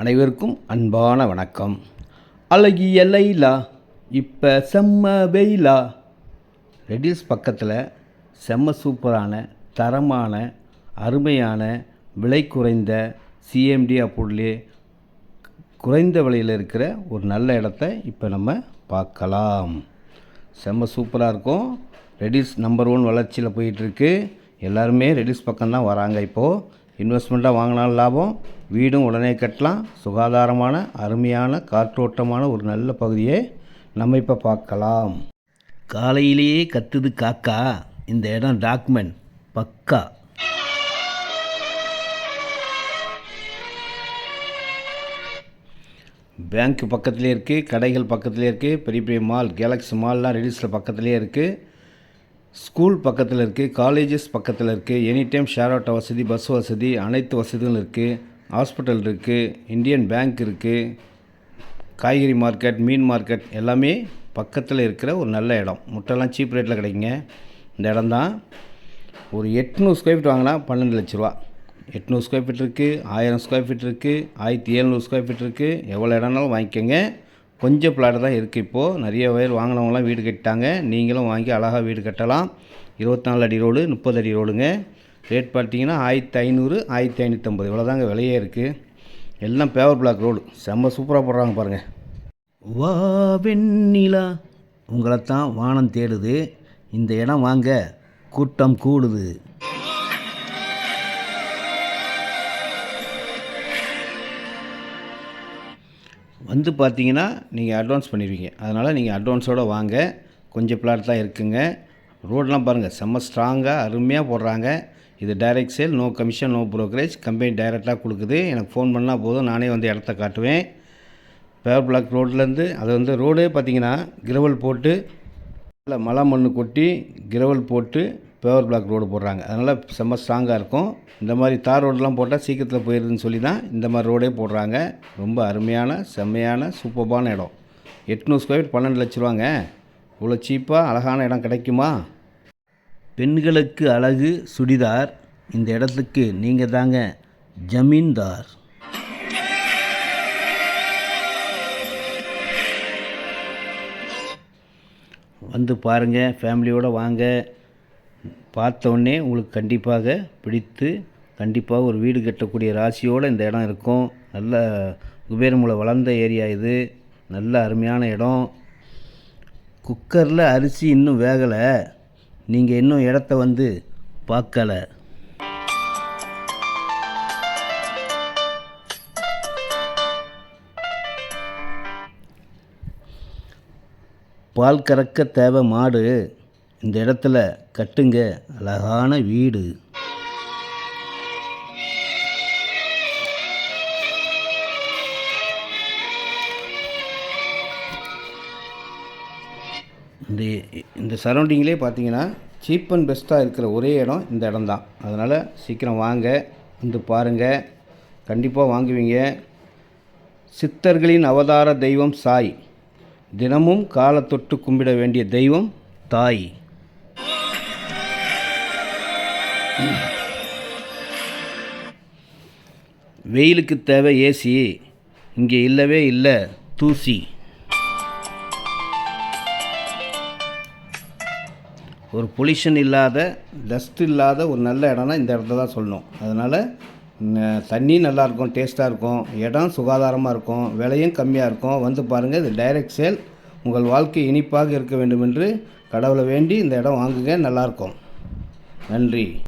அனைவருக்கும் அன்பான வணக்கம். அழகிய லைலா இப்போ செம்ம வெயிலா? ரெடில்ஸ் பக்கத்தில் செம்ம சூப்பரான தரமான அருமையான விலை குறைந்த சிஎம்டி பொருளே குறைந்த விலையில் இருக்கிற ஒரு நல்ல இடத்த இப்போ நம்ம பார்க்கலாம். செம்ம சூப்பராக இருக்கும். ரெடிஸ் நம்பர் ஒன் வளர்ச்சியில் போயிட்டுருக்கு எல்லாருமே ரெடிஸ் பக்கம்தான் வராங்க இப்போது இன்வெஸ்ட்மெண்ட்டாக வாங்கினாலும் லாபம் வீடும் உடனே கட்டலாம். சுகாதாரமான அருமையான காற்றோட்டமான ஒரு நல்ல பகுதியை நம்ம இப்போ பார்க்கலாம். காலையிலேயே கத்துது காக்கா. இந்த இடம் டாக்குமெண்ட் பக்கா. பேங்க் பக்கத்துலேயே இருக்குது கடைகள் பக்கத்துலேயே இருக்குது பெரிய பெரிய மால் கேலக்ஸி மால்லாம் ரிலீஸில் பக்கத்துலேயே இருக்குது ஸ்கூல் பக்கத்தில் இருக்குது காலேஜஸ் பக்கத்தில் இருக்குது எனி டைம் ஷேர் ஆட்டோ வசதி பஸ் வசதி அனைத்து வசதிகளும் இருக்குது ஹாஸ்பிட்டல் இருக்குது இந்தியன் பேங்க் இருக்குது காய்கறி மார்க்கெட் மீன் மார்க்கெட் எல்லாமே பக்கத்தில் இருக்கிற ஒரு நல்ல இடம். முட்டைலாம் சீப் ரேட்டில் கிடைக்குங்க. இந்த இடம் தான் ஒரு எட்நூறு ஸ்கொயர் ஃபீட் வாங்கினா பன்னெண்டு லட்ச ரூபா. எட்நூறு ஸ்கொயர் ஃபீட் இருக்குது ஆயிரம் ஸ்கொயர் ஃபீட் இருக்குது ஆயிரத்தி எழுநூறு ஸ்கொயர் ஃபீட் இருக்குது எவ்வளோ இடம்னாலும் வாங்கிக்கோங்க. கொஞ்சம் பிளாட் தான் இருக்குது இப்போது நிறைய பேர் வாங்கினவங்களாம் வீடு கட்டிட்டாங்க. நீங்களும் வாங்கி அழகாக வீடு கட்டலாம். இருபத்தி அடி ரோடு முப்பது அடி ரோடுங்க. ரேட் பார்த்தீங்கன்னா ஆயிரத்தி ஐநூறு ஆயிரத்தி ஐநூற்றம்பது இவ்வளோதாங்க விலையே இருக்குது எல்லாம் பேவர் பிளாக் ரோடு செம்ம சூப்பராக போடுறாங்க பாருங்கள் வா வெண்ணிலா. உங்களைத்தான் வானம் தேடுது. இந்த இடம் வாங்க கூட்டம் கூடுது. வந்து பார்த்தீங்கன்னா நீங்கள் அட்வான்ஸ் பண்ணிடுவீங்க. அதனால் நீங்கள் அட்வான்ஸோடு வாங்க. கொஞ்சம் பிளாட் தான் இருக்குங்க. ரோடெலாம் பாருங்கள் செம்ம ஸ்ட்ராங்காக அருமையாக போடுறாங்க. இது direct sale no commission no brokerage company டைரெக்டாக கொடுக்குது. எனக்கு ஃபோன் பண்ணால் போதும். நானே வந்து இடத்த காட்டுவேன். பேவர் பிளாக் ரோட்லேருந்து அது வந்து ரோடே பார்த்தீங்கன்னா கிரவல் போட்டு இல்லை மலை மண் கொட்டி கிரவல் போட்டு பேவர் பிளாக் ரோடு போடுறாங்க. அதனால் செம்ம ஸ்ட்ராங்காக இருக்கும். இந்த மாதிரி தார் ரோடெலாம் போட்டால் சீக்கிரத்தில் போயிடுதுன்னு சொல்லி தான் இந்த மாதிரி ரோடே போடுறாங்க. ரொம்ப அருமையான செம்மையான சூப்பர்பான இடம். எட்நூறு ஸ்கொயர் ஃபீட் பன்னெண்டு லட்ச ரூபாங்க. இவ்வளோ சீப்பாக அழகான இடம் கிடைக்குமா? பெண்களுக்கு அழகு சுடிதார். இந்த இடத்துக்கு நீங்கள் தாங்க ஜமீன்தார். வந்து பாருங்கள் ஃபேமிலியோடு வாங்க. பார்த்தோன்னே உங்களுக்கு கண்டிப்பாக பிடித்து கண்டிப்பாக ஒரு வீடு கட்டக்கூடிய ராசியோடு இந்த இடம் இருக்கும். நல்ல குபேரமுலை வளர்ந்த ஏரியா இது. நல்ல அருமையான இடம். குக்கரில் அரிசி இன்னும் வேகலை. நீங்கள் இன்னும் இடத்த வந்து பார்க்கல. பால் கறக்க தேவை மாடு. இந்த இடத்துல கட்டுங்க. அழகான வீடு. இந்த இந்த சரௌண்டிங்லேயே பார்த்தீங்கன்னா சீப் அண்ட் பெஸ்ட்டாக இருக்கிற ஒரே இடம் இந்த இடம் தான் அதனால் சீக்கிரம் வாங்க வந்து பாருங்கள் கண்டிப்பாக வாங்குவீங்க. சித்தர்களின் அவதார தெய்வம் சாய். தினமும் காலத்தொட்டு கும்பிட வேண்டிய தெய்வம் தாய். வெயிலுக்கு தேவை ஏசி இங்கே இல்லவே இல்லை தூசி. ஒரு பொல்யூஷன் இல்லாத டஸ்ட் இல்லாத ஒரு நல்ல இடம்னா இந்த இடத்த தான் சொல்லணும். அதனால் தண்ணி நல்லாயிருக்கும் டேஸ்ட்டாக இருக்கும். இடம் சுகாதாரமாக இருக்கும் விலையும் கம்மியாக இருக்கும். வந்து பாருங்கள் இது டைரக்ட் சேல். உங்கள் வாழ்க்கை இனிப்பாக இருக்க வேண்டும் என்று கடவுளை வேண்டி இந்த இடம் வாங்குங்க நல்லாயிருக்கும் நன்றி.